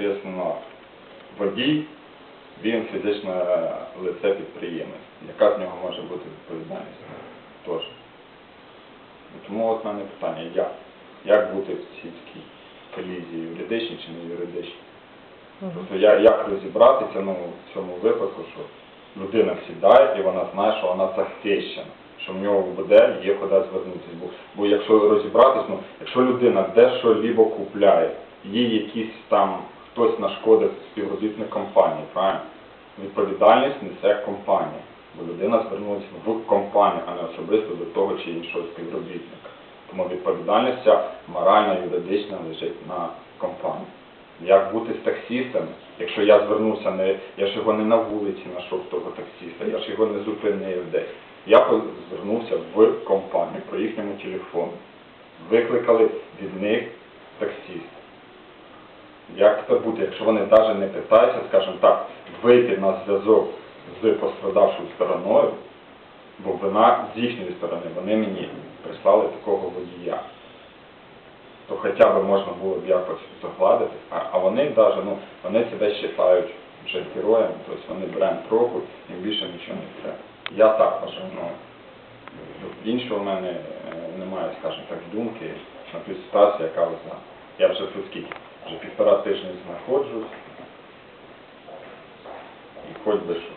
соответственно, водій, він фізичне лице підприємець. Яка з нього може бути відповідальність? Тож. Тому от мене питання, як? Як бути в цій такій колізії, юридичній чи не юридичній? Тобто я, як розібратися ну, в цьому випадку, що людина сідає і вона знає, що вона захищена, що в нього буде є куди звернутися. Бо, бо якщо розібратись, ну, якщо людина дещо лібо купляє, їй якийсь там хтось нашкодив співробітник компанії, правильно? Відповідальність несе компанія, бо людина звернулася в компанію, а не особисто до того чи іншого співробітника. Тому відповідальність ця моральна, юридична лежить на компанії. Як бути з таксістами, якщо я звернувся не, я ж його не на вулиці знайшов того таксіста, я ж його не зупинив десь. Я звернувся в компанію по їхньому телефону. Викликали від них таксіста. Як це бути, якщо вони навіть не питаються, скажімо так, вийти на зв'язок з пострадавшою стороною, бо вина з їхньої сторони, вони мені прислали такого водія то хоча б можна було б якось загладити, а, а вони навіть, ну, вони себе вважають вже героями, тобто вони бренд трохи, їм більше нічого не треба. Я так вважаю, ну, іншого в мене е, немає, скажімо так, думки на ту ситуацію, яка ось. Я вже тут скільки, півтора тижні знаходжусь, і хоч би що.